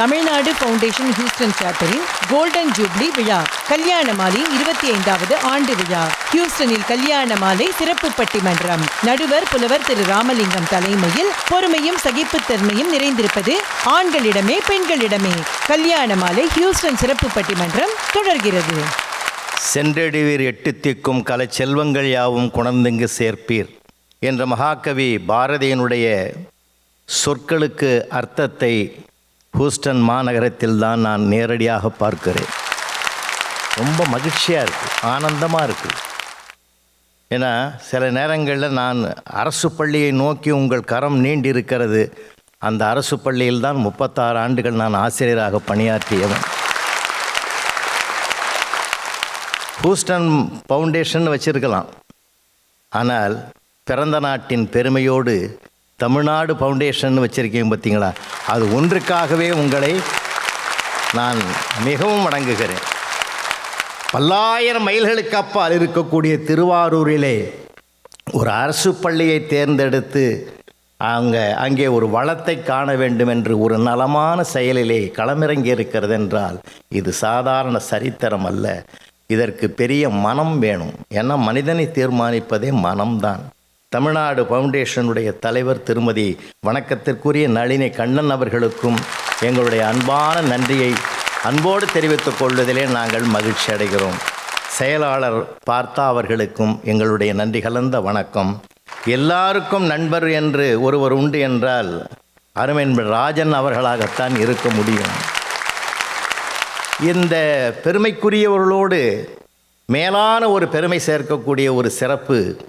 Tamil Nadu foundation Houston சாப்டரின் golden jubilee விழா கல்யாண மாலை இருபத்தி ஐந்தாவது ஆண்டு விழா. ஹியூஸ்டனில் கல்யாண மாலை சிறப்பு பட்டிமன்றம். நடுவர் புலவர் திரு ராமலிங்கம் தலைமையில் பொறுமையும் சகிப்புத்தன்மையும் நிறைந்திருப்பது ஆண்களிடமே பெண்களிடமே. கல்யாண மாலை ஹியூஸ்டன் சிறப்பு பட்டிமன்றம் தொடர்கிறது. சென்றடிவீர் எட்டு திக்கும் கலை செல்வங்கள் யாவும் குணர்ந்துங்கு சேர்ப்பீர் என்ற மகாகவி பாரதியினுடைய சொற்களுக்கு அர்த்தத்தை ஹூஸ்டன் மாநகரத்தில் தான் நான் நேரடியாக பார்க்கிறேன். ரொம்ப மகிழ்ச்சியாக இருக்குது ஆனந்தமாக இருக்குது ஏன்னா சில நேரங்களில் நான் அரசு பள்ளியை நோக்கி உங்கள் கரம் நீண்டி இருக்கிறது அந்த அரசு பள்ளியில் தான் முப்பத்தாறு ஆண்டுகள் நான் ஆசிரியராக பணியாற்றியவன். ஹூஸ்டன் ஃபவுண்டேஷன் வச்சிருக்கலாம். ஆனால் பிறந்த நாட்டின் பெருமையோடு தமிழ்நாடு ஃபவுண்டேஷன் வச்சுருக்கீங்க பார்த்தீங்களா அது ஒன்றுக்காகவே உங்களை நான் மிகவும் வணங்குகிறேன். பல்லாயிரம் மைல்களுக்கு அப்பால் இருக்கக்கூடிய திருவாரூரிலே ஒரு அரசு பள்ளியை தேர்ந்தெடுத்து அங்கே அங்கே ஒரு வளத்தை காண வேண்டும் என்று ஒரு நலமான செயலிலே களமிறங்கி இருக்கிறது என்றால் இது சாதாரண சரித்திரம் அல்ல. இதற்கு பெரிய மனம் வேணும். ஏன்னா மனிதனை தீர்மானிப்பதே மனம்தான். தமிழ்நாடு ஃபவுண்டேஷனுடைய தலைவர் திருமதி வணக்கத்திற்குரிய நளினி கண்ணன் அவர்களுக்கும் எங்களுடைய அன்பான நன்றியை அன்போடு தெரிவித்துக் கொள்வதிலே நாங்கள் மகிழ்ச்சி அடைகிறோம். செயலாளர் பார்த்தா அவர்களுக்கும் எங்களுடைய நன்றி கலந்த வணக்கம். எல்லாருக்கும் நண்பர் என்று ஒருவர் உண்டு என்றால் அருமென் ராஜன் அவர்களாகத்தான் இருக்க முடியும். இந்த பெருமைக்குரியவர்களோடு மேலான ஒரு பெருமை சேர்க்கக்கூடிய ஒரு சிறப்பு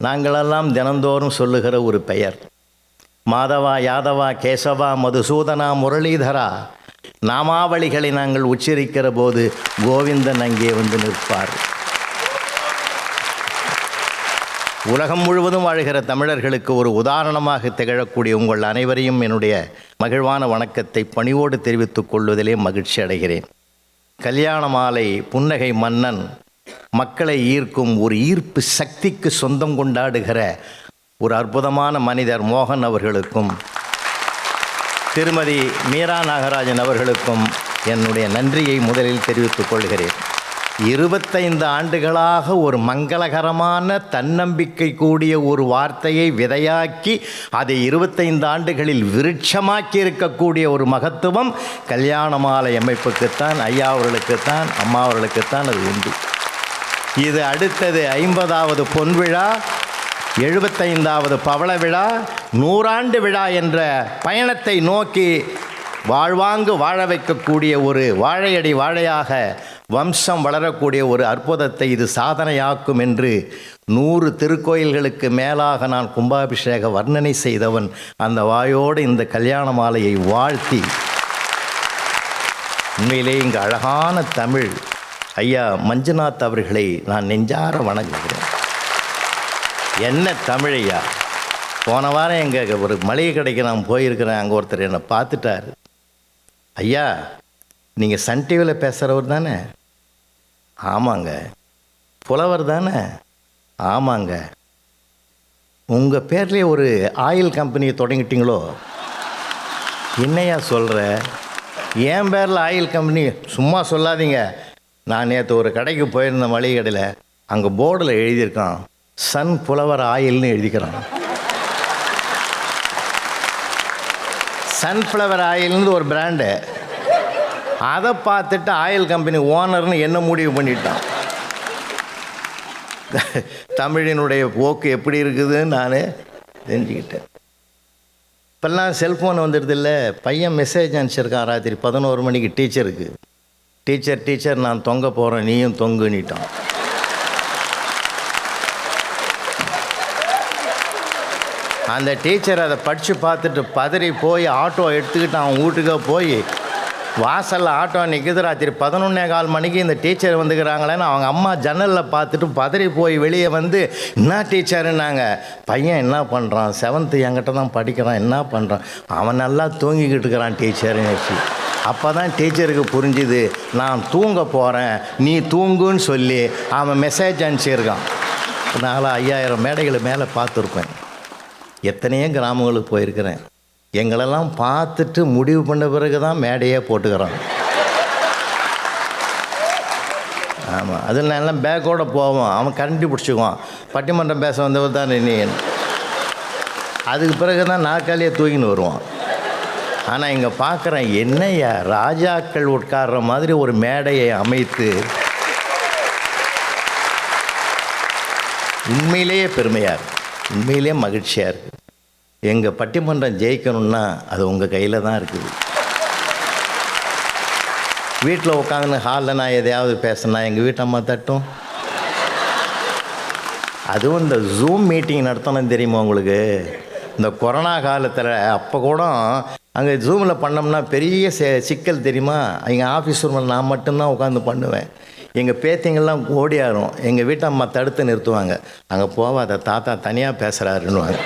நாங்களெல்லாம் தினந்தோறும் சொல்லுகிற ஒரு பெயர். மாதவா யாதவா கேசவா மதுசூதனா முரளிதரா நாமாவளிகளை நாங்கள் உச்சரிக்கிற போது கோவிந்தன் அங்கே வந்து நிற்பார். உலகம் முழுவதும் வாழ்கிற தமிழர்களுக்கு ஒரு உதாரணமாக திகழக்கூடிய உங்கள் அனைவரையும் என்னுடைய மகிழ்வான வணக்கத்தை பணிவோடு தெரிவித்துக் கொள்வதிலே மகிழ்ச்சி அடைகிறேன். கல்யாண மாலை புன்னகை மன்னன் மக்களை ஈர்க்கும் ஒரு ஈர்ப்பு சக்திக்கு சொந்தம் கொண்டாடுகிற ஒரு அற்புதமான மனிதர் மோகன் அவர்களுக்கும் திருமதி மீரா நாகராஜன் அவர்களுக்கும் என்னுடைய நன்றியை முதலில் தெரிவித்துக் கொள்கிறேன். இருபத்தைந்து ஆண்டுகளாக ஒரு மங்களகரமான தன்னம்பிக்கை கூடிய ஒரு வார்த்தையை விதையாக்கி அதை இருபத்தைந்து ஆண்டுகளில் விருட்சமாக்கி இருக்கக்கூடிய ஒரு மகத்துவம் கல்யாண மாலை அமைப்புக்குத்தான் ஐயா அவர்களுக்குத்தான் அம்மா அவர்களுக்குத்தான் அது உண்டு. இது அடுத்தது ஐம்பதாவது பொன்விழா எழுபத்தைந்தாவது பவள விழா நூறாண்டு விழா என்ற பயணத்தை நோக்கி வாழ்வாங்கு வாழ வைக்கக்கூடிய ஒரு வாழையடி வாழையாக வம்சம் வளரக்கூடிய ஒரு அற்புதத்தை இது சாதனையாக்கும் என்று நூறு திருக்கோயில்களுக்கு மேலாக நான் கும்பாபிஷேக வர்ணனை செய்தவன் அந்த வாயோடு இந்த கல்யாண மாலையை வாழ்த்தி. உண்மையிலே இங்கு அழகான தமிழ் ஐயா மஞ்சுநாத் அவர்களை நான் நெஞ்சார வணங்குகிறேன். என்ன தமிழையா? போன வாரம் எங்கள் ஒரு மளிகை கடைக்கு நான் போயிருக்கிறேன். அங்கே ஒருத்தர் என்னை பார்த்துட்டார். ஐயா நீங்கள் சன் டிவியில் பேசுகிறவர் தானே? ஆமாங்க. புலவர் தானே? ஆமாங்க. உங்கள் பேர்லேயே ஒரு ஆயில் கம்பெனியை தொடங்கிட்டிங்களோ? என்னையா சொல்கிற என் பேரில் ஆயில் கம்பெனி சும்மா சொல்லாதீங்க. நான் நேற்று ஒரு கடைக்கு போயிருந்தேன் மளிகை கடையில் அங்கே போர்டில் எழுதியிருக்கான் சன் புலவர் ஆயில்னு எழுதிக்கிறான். சன்ஃப்ளவர் ஆயில்னு ஒரு பிராண்டு. அதை பார்த்துட்டு ஆயில் கம்பெனி ஓனர்னு என்ன முடிவு பண்ணிட்டான்? தமிழினுடைய போக்கு எப்படி இருக்குதுன்னு நான் தெரிஞ்சுக்கிட்டேன். இப்போல்லாம் செல்ஃபோன் வந்துடுது இல்லை பையன் மெசேஜ் அனுப்பிச்சிருக்கான் ராத்திரி பதினோரு மணிக்கு டீச்சருக்கு. டீச்சர் டீச்சர் நான் தொங்க போகிறேன் நீயும் தொங்குனிட்டான் அந்த டீச்சர் அதை படித்து பார்த்துட்டு பதறி போய் ஆட்டோ எடுத்துக்கிட்டு அவன் வீட்டுக்கு போய் வாசலில் ஆட்டோ நிற்குது ராத்திரி பதினொன்னே கால் மணிக்கு இந்த டீச்சர் வந்துக்கிறாங்களேன்னு அவங்க அம்மா ஜன்னலில் பார்த்துட்டு பதறி போய் வெளியே வந்து என்ன டீச்சருன்னாங்க? பையன் என்ன பண்ணுறான் செவன்த்து என்கிட்ட தான் படிக்கிறான். என்ன பண்ணுறான் அவன் நல்லா தூங்கிக்கிட்டு இருக்கிறான் டீச்சருன்னு வச்சு அப்போ தான் டீச்சருக்கு புரிஞ்சுது நான் தூங்க போகிறேன் நீ தூங்குன்னு சொல்லி அவன் மெசேஜ் அனுப்பிச்சிருக்கான். நாலு ஐயாயிரம் மேடைகளை மேலே பார்த்துருப்பேன். எத்தனையோ கிராமங்களுக்கு போயிருக்கிறேன். எங்களெல்லாம் பார்த்துட்டு முடிவு பண்ண பிறகு தான் மேடையே போட்டுக்கிறோம் ஆமாம் அதில் நான் எல்லாம் பேக்கோடு போவோம். அவன் கரண்டி பிடிச்சிக்குவான் பட்டிமன்றம் பேச வந்தவர் தான் நீ? அதுக்கு பிறகு தான் நாற்காலியை தூக்கின்னு வருவான். ஆனால் இங்கே பார்க்குறேன் என்னையா ராஜாக்கள் உட்கார்ற மாதிரி ஒரு மேடையை அமைத்து உண்மையிலேயே பெருமையாக இருக்குது உண்மையிலேயே மகிழ்ச்சியாக இருக்குது எங்கள் பட்டிமன்றம் ஜெயிக்கணும்னா அது உங்கள் கையில் தான் இருக்குது. வீட்டில் உட்காந்து ஹாலில் நான் எதையாவது பேசினா எங்கள் வீட்டம்மா தட்டும். அதுவும் இந்த ஜூம் மீட்டிங் நடத்தணும் தெரியுமா உங்களுக்கு? இந்த கொரோனா காலத்தில் அப்போ கூட அங்கே ஜூமில் பண்ணோம்னா பெரிய சிக்கல் தெரியுமா? எங்கள் ஆஃபீஸ் ரூமில் நான் மட்டும்தான் உட்காந்து பண்ணுவேன். எங்கள் பேத்திங்கெல்லாம் ஓடியாரும். எங்கள் வீட்டு அம்மா தடுத்து நிறுத்துவாங்க. அங்கே போவாத தாத்தா தனியாக பேசுகிறாருன்னுவாங்க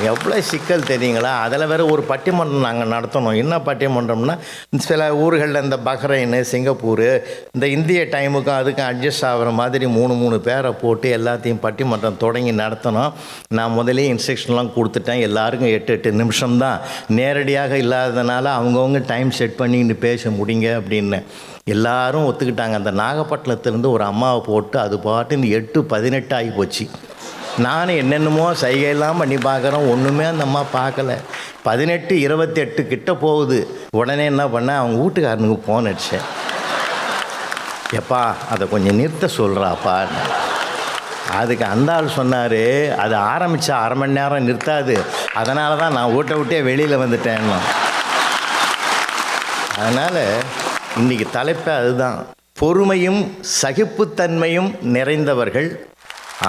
எவ்வளோ சிக்கல் தெரியுங்களா? அதில் வேறு ஒரு பட்டிமன்றம் நாங்கள் நடத்தணும். என்ன பட்டிமன்றம்னா சில ஊர்களில் இந்த பஹ்ரைனு சிங்கப்பூர் இந்த இந்திய டைமுக்கும் அதுக்கும் அட்ஜஸ்ட் ஆகிற மாதிரி மூணு மூணு பேரை போட்டு எல்லாத்தையும் பட்டிமன்றம் தொடங்கி நடத்தணும். நான் முதலே இன்ஸ்ட்ரக்ஷன்லாம் கொடுத்துட்டேன். எல்லாருக்கும் எட்டு எட்டு நிமிஷம்தான். நேரடியாக இல்லாததுனால அவங்கவுங்க டைம் செட் பண்ணின்னு பேச முடியுங்க அப்படின்னு. எல்லாரும் ஒத்துக்கிட்டாங்க. அந்த நாகப்பட்டினத்துலேருந்து ஒரு அம்மாவை போட்டு அது பாட்டு இந்த எட்டு பதினெட்டு ஆகி போச்சு. நானும் என்னென்னமோ சைகையெல்லாம் பண்ணி பார்க்குறோம். ஒன்றுமே அந்த அம்மா பார்க்கல. பதினெட்டு இருபத்தெட்டு கிட்ட போகுது. உடனே என்ன பண்ணேன்? அவங்க வீட்டுக்காரனுக்கு ஃபோன் அடித்தேன் எப்பா அதை கொஞ்சம் நிறுத்த சொல்கிறாப்பா அதுக்கு அந்த ஆள் சொன்னார் அது ஆரம்பித்தா அரை மணி நேரம் நிறுத்தாது. அதனால தான் நான் வீட்டை விட்டே வெளியில் வந்துட்டேன்னா. அதனால் இன்றைக்கி தலைப்பே அதுதான். பொறுமையும் சகிப்புத்தன்மையும் நிறைந்தவர்கள்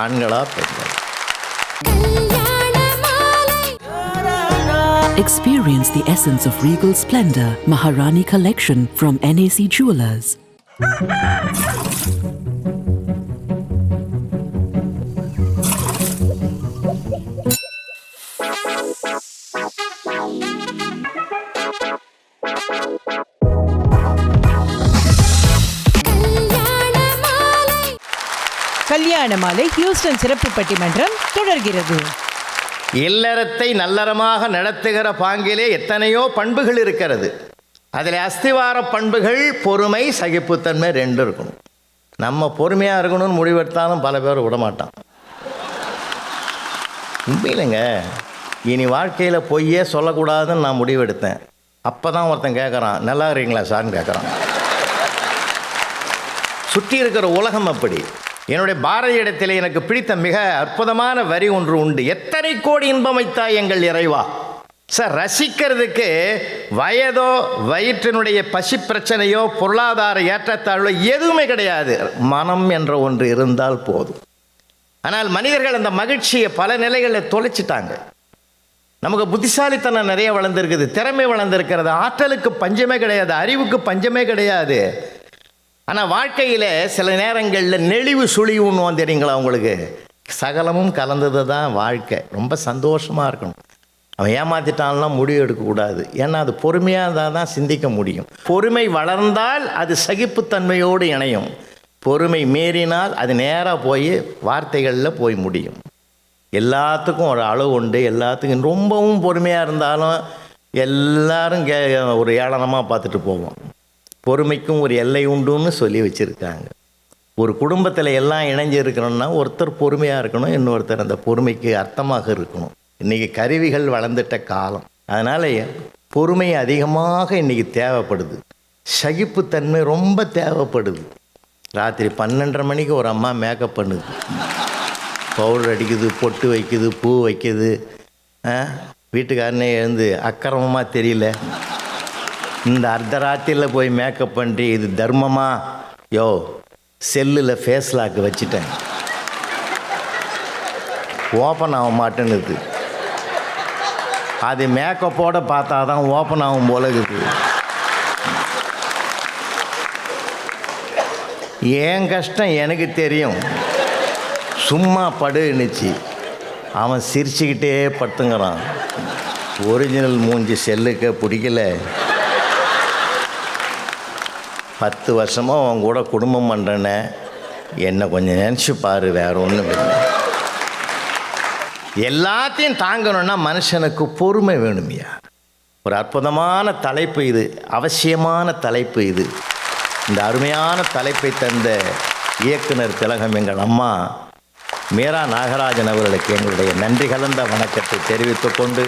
ஆண்களா பெண்கள். Experience the essence of regal splendor. Maharani Collection from NAC Jewelers. கல்யாண மாலை ஹியூஸ்டன் சிறப்பு பட்டிமன்றம் தொடர்கிறது இல்லறத்தை நல்லறமாக நடத்துகிற பாங்கிலே எத்தனையோ பண்புகள் இருக்கிறது. அதில் அஸ்திவார பண்புகள் பொறுமை சகிப்புத்தன்மை ரெண்டு இருக்கணும். நம்ம பொறுமையாக இருக்கணும்னு முடிவெடுத்தாலும் பல பேர் விடமாட்டான். உண்மையிலங்க. இனி வாழ்க்கையில் பொய்யே சொல்லக்கூடாதுன்னு நான் முடிவெடுத்தேன். அப்போ தான் ஒருத்தன் கேட்குறான் நல்லா இருக்கீங்களா சார்னு கேட்குறான் சுற்றி இருக்கிற உலகம் அப்படி. என்னுடைய பாரதி இடத்திலே எனக்கு பிடித்த மிக அற்புதமான வரி ஒன்று உண்டு. எத்தனை கோடி இன்பம் எங்கள் இறைவா? சார் ரசிக்கிறதுக்கு வயதோ வயிற்றினுடைய பசி பிரச்சனையோ பொருளாதார ஏற்றத்தாழ்வோ எதுவுமே கிடையாது. மனம் என்ற ஒன்று இருந்தால் போதும். ஆனால் மனிதர்கள் அந்த மகிழ்ச்சியை பல நிலைகளில் தொலைச்சிட்டாங்க. நமக்கு புத்திசாலித்தனம் நிறைய வளர்ந்துருக்குது திறமை வளர்ந்துருக்கிறது ஆற்றலுக்கு பஞ்சமே கிடையாது அறிவுக்கு பஞ்சமே கிடையாது. ஆனால் வாழ்க்கையில் சில நேரங்களில் நெளிவு சுழிவுன்னு தெரியுங்களா உங்களுக்கு? சகலமும் கலந்தது தான் வாழ்க்கை. ரொம்ப சந்தோஷமாக இருக்கணும். அவன் ஏமாத்திட்டான்லாம் முடிவு எடுக்கக்கூடாது. ஏன்னா அது பொறுமையாக இருந்தால் தான் சிந்திக்க முடியும். பொறுமை வளர்ந்தால் அது சகிப்புத்தன்மையோடு இணையும். பொறுமை மீறினால் அது நேராக போய் வார்த்தைகளில் போய் முடியும். எல்லாத்துக்கும் ஒரு அளவு உண்டு. எல்லாத்துக்கும் ரொம்பவும் பொறுமையாக இருந்தாலும் எல்லாரும் கே ஒரு ஏளனமாக பார்த்துட்டு போவோம். பொறுமைக்கும் ஒரு எல்லை உண்டுன்னு சொல்லி வச்சுருக்காங்க. ஒரு குடும்பத்தில் எல்லாம் இணைஞ்சு இருக்கணும்னா ஒருத்தர் பொறுமையாக இருக்கணும் இன்னொருத்தர் அந்த பொறுமைக்கு அர்த்தமாக இருக்கணும். இன்றைக்கி கருவிகள் வளர்ந்துட்ட காலம். அதனால் பொறுமை அதிகமாக இன்றைக்கி தேவைப்படுது. சகிப்புத்தன்மை ரொம்ப தேவைப்படுது. ராத்திரி பன்னெண்டரை மணிக்கு ஒரு அம்மா மேக்கப் பண்ணுது. பவுடர் அடிக்குது பொட்டு வைக்குது பூ வைக்குது. வீட்டுக்காரனே எழுந்து அக்கிரமமாக தெரியல. இந்த அர்த்தராத்திரியில் போய் மேக்கப் பண்ணிட்டு இது தர்மமா? யோ செல்லில் ஃபேஸ் லாக்கு வச்சுட்டேன். ஓப்பன் ஆக மாட்டேன்னுது அது மேக்கப்போடு பார்த்தா தான் ஓப்பன் ஆகும் போல இருக்குது. என் கஷ்டம் எனக்கு தெரியும். சும்மா படுன்னுச்சு. அவன் சிரிச்சுக்கிட்டே படுத்துங்கிறான். ஒரிஜினல் மூஞ்சி செல்லுக்க பிடிக்கல. பத்து வருஷமாக அவன் கூட குடும்பம் பண்ணுறேனே என்னை கொஞ்சம் நினச்சி பாரு வேற ஒன்றும் இல்லை. எல்லாத்தையும் தாங்கணும்னா மனுஷனுக்கு பொறுமை வேணுமையா. ஒரு அற்புதமான தலைப்பு இது அவசியமான தலைப்பு இது. இந்த அருமையான தலைப்பை தந்த இயக்குனர் திலகம் எங்கள் அம்மா மீரா நாகராஜன் அவர்களுக்கு எங்களுடைய நன்றி கலந்த வணக்கத்தை தெரிவித்துக் கொண்டு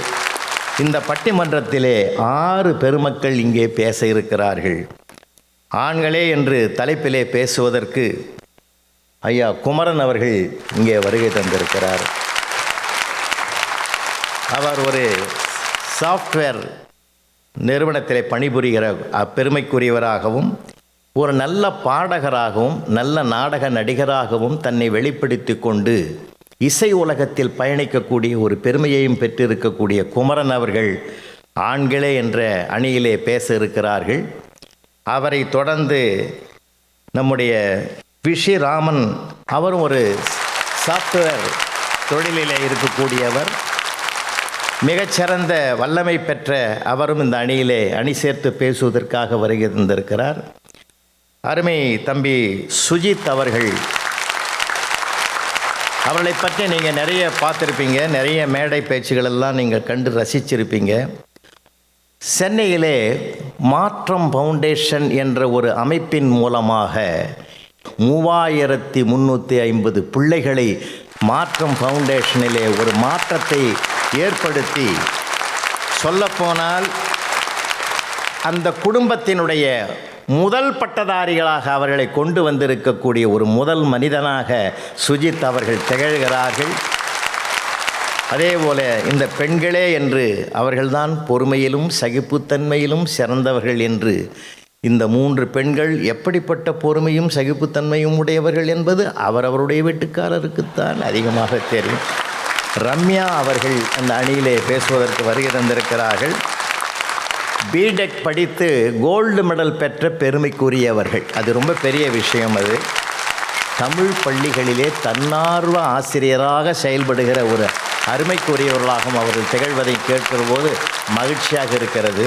இந்த பட்டிமன்றத்திலே ஆறு பெருமக்கள் இங்கே பேச இருக்கிறார்கள். ஆண்களே என்று தலைப்பிலே பேசுவதற்கு ஐயா குமரன் அவர்கள் இங்கே வருகை தந்திருக்கிறார். அவர் ஒரு சாஃப்ட்வேர் நிறுவனத்திலே பணிபுரிகிற பெருமைக்குரியவராகவும் ஒரு நல்ல பாடகராகவும் நல்ல நாடக நடிகராகவும் தன்னை வெளிப்படுத்தி கொண்டு இசை உலகத்தில் பயணிக்கக்கூடிய ஒரு பெருமையையும் பெற்றிருக்கக்கூடிய குமரன் அவர்கள் ஆண்களே என்ற அணியிலே பேச இருக்கிறார்கள். அவரை தொடர்ந்து நம்முடைய விஷி ராமன் அவரும் ஒரு சாஃப்ட்வேர் தொழிலில் இருக்கக்கூடியவர். மிகச்சிறந்த வல்லமை பெற்ற அவரும் இந்த அணியிலே அணி சேர்த்து பேசுவதற்காக வருகை தந்திருக்கிறார் அருமை தம்பி சுஜித் அவர்கள். அவர்களை பற்றி நீங்கள் நிறைய பார்த்துருப்பீங்க. நிறைய மேடை பேச்சுகளெல்லாம் நீங்கள் கண்டு ரசிச்சிருப்பீங்க. சென்னையிலே மாற்றம் ஃபவுண்டேஷன் என்ற ஒரு அமைப்பின் மூலமாக மூவாயிரத்தி முந்நூற்றி ஐம்பது பிள்ளைகளை மாற்றம் ஃபவுண்டேஷனிலே ஒரு மாற்றத்தை ஏற்படுத்தி சொல்லப்போனால் அந்த குடும்பத்தினுடைய முதல் பட்டதாரிகளாக அவர்களை கொண்டு வந்திருக்கக்கூடிய ஒரு முதல் மனிதனாக சுஜித் அவர்கள் திகழ்கிறார்கள். அதே போல இந்த பெண்களே என்று அவர்கள்தான் பொறுமையிலும் சகிப்புத்தன்மையிலும் சிறந்தவர்கள் என்று இந்த மூன்று பெண்கள் எப்படிப்பட்ட பொறுமையும் சகிப்புத்தன்மையும் உடையவர்கள் என்பது அவரவருடைய வீட்டுக்காரருக்குத்தான் அதிகமாக தெரியும். ரம்யா அவர்கள் அந்த அணியிலே பேசுவதற்கு வருகை தந்திருக்கிறார்கள். பிடெக் படித்து கோல்டு மெடல் பெற்ற பெருமைக்குரியவர்கள். அது ரொம்ப பெரிய விஷயம் அது. தமிழ் பள்ளிகளிலே தன்னார்வ ஆசிரியராக செயல்படுகிற ஒரு அருமைக்குரியவர்களாகவும் அவர்கள் திகழ்வதை கேட்கிற போது மகிழ்ச்சியாக இருக்கிறது.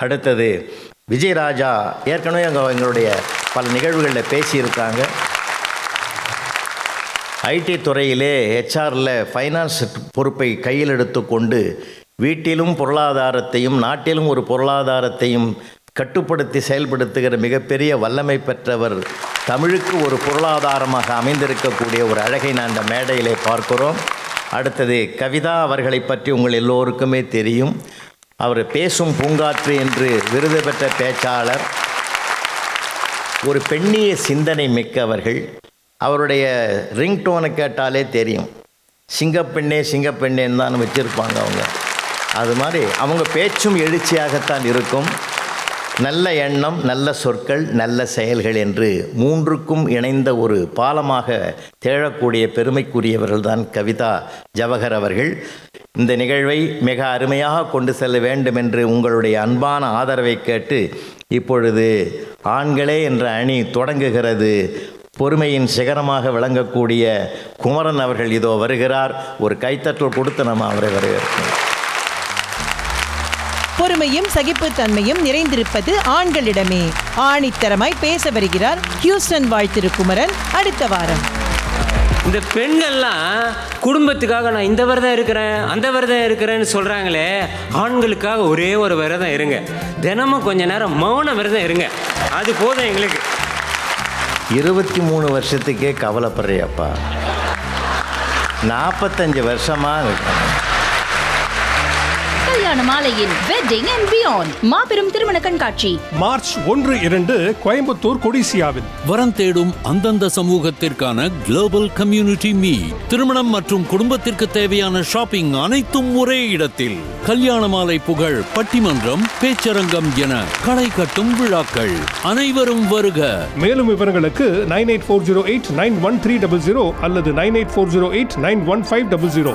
அடுத்தது விஜயராஜா ஏற்கனவே அங்கே எங்களுடைய பல நிகழ்வுகளில் பேசியிருக்காங்க. ஐடி துறையிலே ஹெச்ஆரில் ஃபைனான்ஸ் பொறுப்பை கையில் எடுத்துக்கொண்டு வீட்டிலும் பொருளாதாரத்தையும் நாட்டிலும் ஒரு பொருளாதாரத்தையும் கட்டுப்படுத்தி செயல்படுத்துகிற மிகப்பெரிய வல்லமை பெற்றவர் தமிழுக்கு ஒரு பொருளாதாரமாக அமைந்திருக்கக்கூடிய ஒரு அழகை நான் இந்த மேடையிலே பார்க்கிறோம். அடுத்தது கவிதா அவர்களை பற்றி உங்கள் எல்லோருக்குமே தெரியும். அவர் பேசும் பூங்காற்று என்று விருது பெற்ற பேச்சாளர். ஒரு பெண்ணிய சிந்தனை மிக்கவர்கள். அவருடைய ரிங்டோனை கேட்டாலே தெரியும். சிங்கப்பெண்ணே சிங்கப்பெண்ணேன்னு தான் வச்சுருப்பாங்க அவங்க. அது மாதிரி அவங்க பேச்சும் எழுச்சியாகத்தான் இருக்கும். நல்ல எண்ணம் நல்ல சொற்கள் நல்ல செயல்கள் என்று மூன்றுக்கும் இணைந்த ஒரு பாலமாக தேழக்கூடிய பெருமைக்குரியவர்கள் தான் கவிதா ஜவஹர் அவர்கள். இந்த நிகழ்வை மிக அருமையாக கொண்டு செல்ல வேண்டும் என்று உங்களுடைய அன்பான ஆதரவை கேட்டு இப்பொழுது ஆண்களே என்ற அணி தொடங்குகிறது. பொறுமையின் சிகரமாக விளங்கக்கூடிய குமரன் அவர்கள் இதோ வருகிறார். ஒரு கைத்தட்டல் கொடுத்து நம்ம அவரை வரவேற்கிறோம். பொறுமையும் சகிப்புத்தன்மையும் நிறைந்திருப்பது ஆண்களிடமே. ஆணித்தரமாய் பேச வருகிறார் ஹியூஸ்டன் வாழ்த்திரு குமரன் அடுத்த வாரம். இந்த பெண்கள்லாம் குடும்பத்துக்காக நான் இந்த விரதம் இருக்கிறேன் அந்த விரதம் இருக்கிறேன்னு சொல்கிறாங்களே ஆண்களுக்காக ஒரே ஒரு விரதம் இருங்க. தினமும் கொஞ்ச நேரம் மௌன விரதம் இருங்க. அது போதும் எங்களுக்கு. இருபத்தி மூணு வருஷத்துக்கே கவலைப்படுறியப்பா. நாற்பத்தஞ்சு வருஷமாக இருக்கேன் கல்யாண மாலையின் வெட்டிங் அண்ட் பியாண்ட் மாபெரும் திருமண கண்காட்சி. மார்ச் ஒன்று இரண்டு கோயம்புத்தூர் கொடிசியாவில். வரம் தேடும் அந்தந்த சமூகத்திற்கான குளோபல் கம்யூனிட்டி மீ திருமணம் மற்றும் குடும்பத்திற்கு தேவையான ஷாப்பிங் அனைத்தும் ஒரே இடத்தில். கல்யாண மாலை புகழ் பட்டிமன்றம் பேச்சரங்கம் என களை கட்டும் விழாக்கள். அனைவரும் வருக. மேலும் விவரங்களுக்கு nine eight four zero eight nine one three double zero அல்லது nine eight four zero eight nine one five double zero.